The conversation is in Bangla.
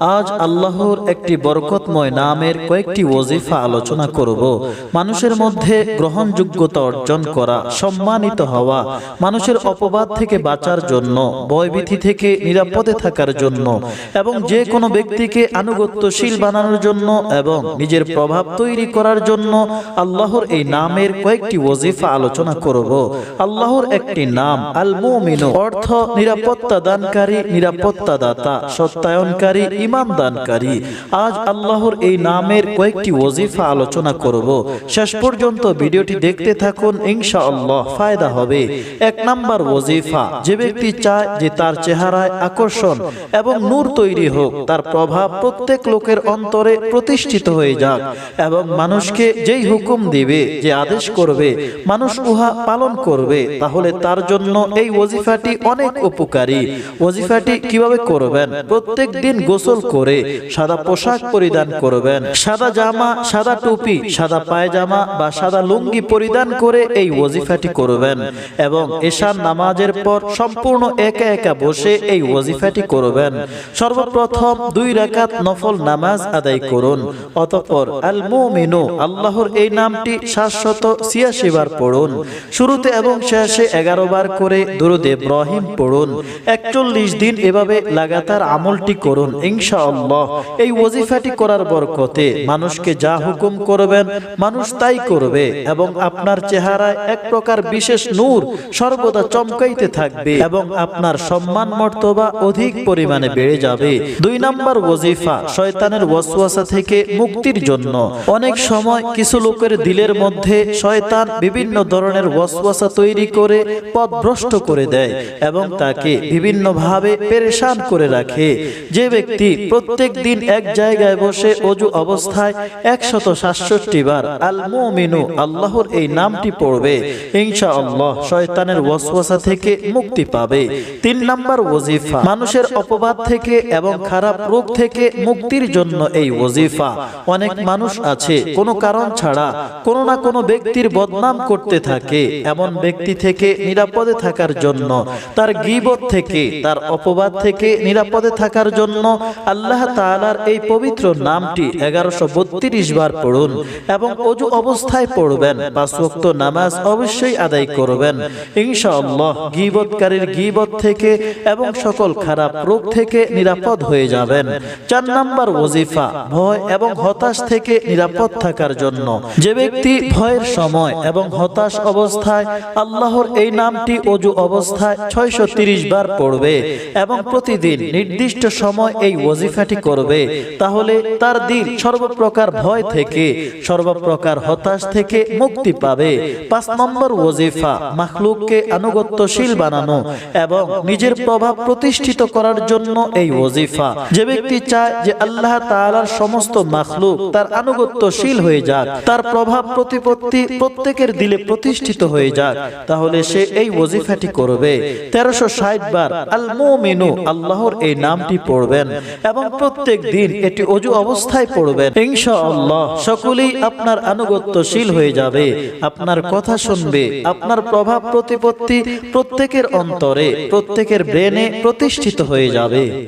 আজ আল্লাহর একটি বরকতময় নামের কয়েকটি ওজিফা আলোচনা করব। মানুষের মধ্যে গ্রহণযোগ্যতা অর্জন করা, সম্মানিত হওয়া, মানুষের অপবাদ থেকে বাঁচার জন্য, ভয়ভীতি থেকে নিরাপদে থাকার জন্য, এবং যে কোনো ব্যক্তিকে আনুগত্যশীল বানানোর জন্য এবং নিজের প্রভাব তৈরি করার জন্য আল্লাহর এই নামের কয়েকটি ওজিফা আলোচনা করব। আল্লাহর একটি নাম আল মুমিনু অর্থ নিরাপত্তা দানকারী নিরাপত্তা দাতা সত্যায়নকারী ইমান দানকারী আজ আল্লাহর এই নামের কয়েকটি ওজিফা আলোচনা করব। শেষ পর্যন্ত ভিডিওটি দেখতে থাকুন, ইনশাআল্লাহ ফায়দা হবে। এক নাম্বার ওজিফা যে ব্যক্তি চায় যে তার চেহারায় আকর্ষণ এবং নূর তৈরি হোক, তার প্রভাব প্রত্যেক লোকের অন্তরে প্রতিষ্ঠিত হয়ে যাক এবং মানুষকে যেই হুকুম দিবে, যে আদেশ করবে, মানুষ উহা পালন করবে, তাহলে তার জন্য এই ওজিফাটি অনেক উপকারী। ওজিফাটি কীভাবে করবেন? প্রত্যেক দিন গোসল করে, সাদা পোশাক পরিধান করবেন। সাদা জামা, সাদা টুপি, সাদা পায়জামা বা সাদা লুঙ্গি পরিধান করে এই ওজিফাটি করবেন এবং এশার নামাজের পর সম্পূর্ণ একা একা বসে এই ওজিফাটি করবেন। সর্বপ্রথম দুই রাকাত নফল নামাজ আদায় করুন, অতঃপর আল মুমিনু আল্লাহর এই নামটি শাশ্বত ছিয়াশি বার পড়ুন। শুরুতে এবং শেষে এগারো বার করে দুরুদ ইব্রাহিম পড়ুন। একচল্লিশ দিন এভাবে লাগাতার আমলটি করুন। ইনশাআল্লাহ এই ওজিফাটি করার বরকতে মানুষকে যা হুকুম করবেন মানুষ তাই করবে এবং আপনার চেহারায় এক প্রকার বিশেষ নূর সর্বদা চমকাইতে থাকবে এবং আপনার সম্মান মর্তবা অধিক পরিমাণে বেড়ে যাবে। দুই নাম্বার ওজিফা শয়তানের ওয়াসওয়াসা থেকে মুক্তির জন্য। অনেক সময় কিছু লোকের দিলের মধ্যে শয়তান বিভিন্ন ধরনের ওয়াসওয়াসা তৈরি করে পথভ্রষ্ট করে দেয় এবং তাকে বিভিন্নভাবে পেরেশান করে রাখে যে ব্যক্তি প্রত্যেক দিন এক জায়গায় বসে অজু অবস্থায় একশত সাতষট্টি বার আল মুমিনু আল্লাহর এই নামটি পড়বে। ইনশাআল্লাহ শয়তানের ওয়াসওয়াসা থেকে মুক্তি পাবে। তিন নাম্বার ওজিফা মানুষের অপবাদ থেকে এবং খারাপ রোগ থেকে মুক্তির জন্য এই ওজিফা অনেক মানুষ আছে, কোনো কারণ ছাড়া কোনো না কোনো ব্যক্তির বদনাম করতে থাকে, এমন ব্যক্তি থেকে নিরাপদে থাকার জন্য। তার গিবত থেকে, তার অপবাদ থেকে নিরাপদে থাকার জন্য আল্লাহ তাআলার এই পবিত্র নামটি এগারোশো বত্রিশ বার পড়ুন এবং অজু অবস্থায় পড়বেন। পাঁচ ওয়াক্ত নামাজ অবশ্যই আদায় করবেন। ইনশাআল্লাহ গিবতকারীর গিবত থেকে এবং সকল খারাপ রোগ থেকে নিরাপদ হয়ে যাবেন। চার নাম্বার ওজিফা ভয় এবং হতাশ থেকে নিরাপদ থাকার জন্য। যে ব্যক্তি ভয়ের সময় এবং হতাশ অবস্থায় আল্লাহর এই নামটি অজু অবস্থায় ছয়শো বার পড়বে এবং প্রতিদিন নির্দিষ্ট সময় এই ওজিফাটি করবে, তাহলে তার দিল সর্বপ্রকার ভয় থেকে, সর্বপ্রকার হতাশ থেকে মুক্তি পাবে। পাঁচ নম্বর ওজিফা মাখলুককে আনুগত্যশীল বানানো এবং নিজের প্রভাব প্রতিষ্ঠিত করার জন্য এই ওজিফা যে ব্যক্তি চায় যে আল্লাহ তাআলার সমস্ত মাখলুক তার আনুগত্যশীল হয়ে যাক, তার প্রভাব প্রতিপত্তি প্রত্যেকের দিলে প্রতিষ্ঠিত হয়ে যাক, তাহলে সে এই ওজিফাটি করবে। তেরোশো ষাট বার আল মুমিনু আল্লাহর এই নামটি পড়বেন। এবং প্রত্যেক দিন এটি অজু অবস্থায় পড়বেন ইনশাআল্লাহ, সকলেই আপনার আনুগত্যশীল হয়ে যাবে। আপনার কথা শুনবে, আপনার প্রভাব প্রতিপত্তি প্রত্যেকের অন্তরে, প্রত্যেকের ব্রেনে প্রতিষ্ঠিত হয়ে যাবে।